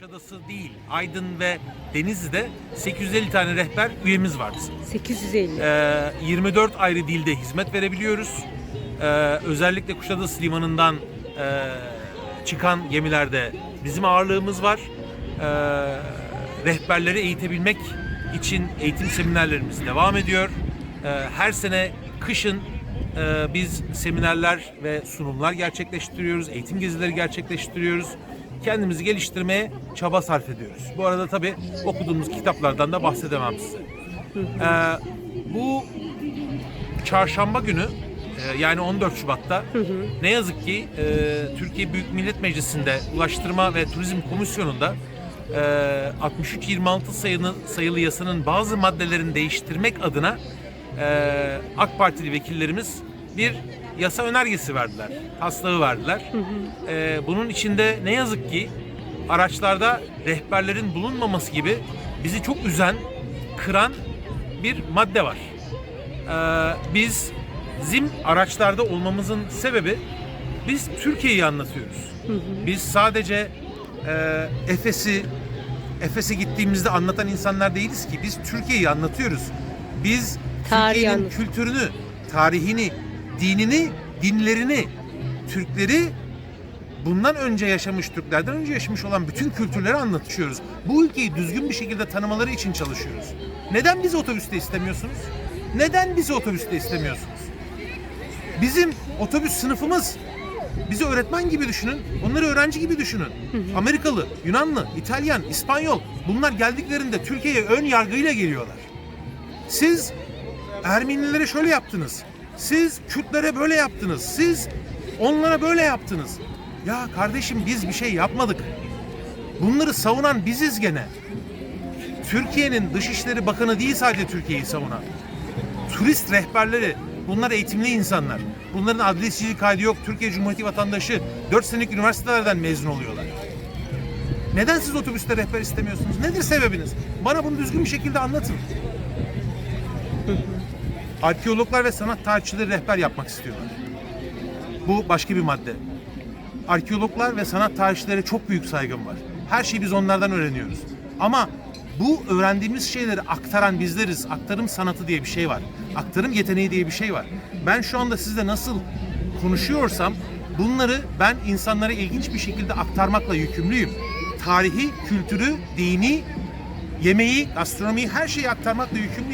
Kuşadası değil, Aydın ve Denizli'de 850 tane rehber üyemiz var bizim. 850. Ee, 24 ayrı dilde hizmet verebiliyoruz. Ee, özellikle Kuşadası Limanı'ndan e, çıkan gemilerde bizim ağırlığımız var. Ee, rehberleri eğitebilmek için eğitim seminerlerimiz devam ediyor. Ee, her sene kışın e, biz seminerler ve sunumlar gerçekleştiriyoruz, eğitim gezileri gerçekleştiriyoruz. Kendimizi geliştirmeye çaba sarf ediyoruz. Bu arada tabii okuduğumuz kitaplardan da bahsedemem size. Ee, bu çarşamba günü e, yani 14 Şubat'ta ne yazık ki e, Türkiye Büyük Millet Meclisi'nde Ulaştırma ve Turizm Komisyonu'nda e, 63-26 sayılı, sayılı yasanın bazı maddelerini değiştirmek adına e, AK Partili vekillerimiz bir yasa önergesi verdiler. Taslağı verdiler. E, bunun içinde ne yazık ki araçlarda rehberlerin bulunmaması gibi bizi çok üzen, kıran bir madde var. Ee, biz bizim araçlarda olmamızın sebebi biz Türkiye'yi anlatıyoruz. Biz sadece e, Efes'i Efes'e gittiğimizde anlatan insanlar değiliz ki. Biz Türkiye'yi anlatıyoruz. Biz Türkiye'nin kültürünü, tarihini, dinini, dinlerini, Türkleri bundan önce yaşamış Türklerden önce yaşamış olan bütün kültürleri anlatıyoruz. Bu ülkeyi düzgün bir şekilde tanımaları için çalışıyoruz. Neden bizi otobüste istemiyorsunuz? Neden bizi otobüste istemiyorsunuz? Bizim otobüs sınıfımız bizi öğretmen gibi düşünün, onları öğrenci gibi düşünün. Amerikalı, Yunanlı, İtalyan, İspanyol bunlar geldiklerinde Türkiye'ye ön yargıyla geliyorlar. Siz Ermenilere şöyle yaptınız. Siz Kürtlere böyle yaptınız. Siz onlara böyle yaptınız. Ya kardeşim biz bir şey yapmadık. Bunları savunan biziz gene. Türkiye'nin Dışişleri Bakanı değil sadece Türkiye'yi savunan. Turist rehberleri, bunlar eğitimli insanlar. Bunların adresçilik kaydı yok. Türkiye Cumhuriyeti vatandaşı 4 senelik üniversitelerden mezun oluyorlar. Neden siz otobüste rehber istemiyorsunuz? Nedir sebebiniz? Bana bunu düzgün bir şekilde anlatın. Arkeologlar ve sanat tarihçileri rehber yapmak istiyorlar. Bu başka bir madde. Arkeologlar ve sanat tarihçilere çok büyük saygım var. Her şeyi biz onlardan öğreniyoruz. Ama bu öğrendiğimiz şeyleri aktaran bizleriz. Aktarım sanatı diye bir şey var. Aktarım yeteneği diye bir şey var. Ben şu anda sizle nasıl konuşuyorsam bunları ben insanlara ilginç bir şekilde aktarmakla yükümlüyüm. Tarihi, kültürü, dini, yemeği, gastronomiyi her şeyi aktarmakla yükümlüyüm.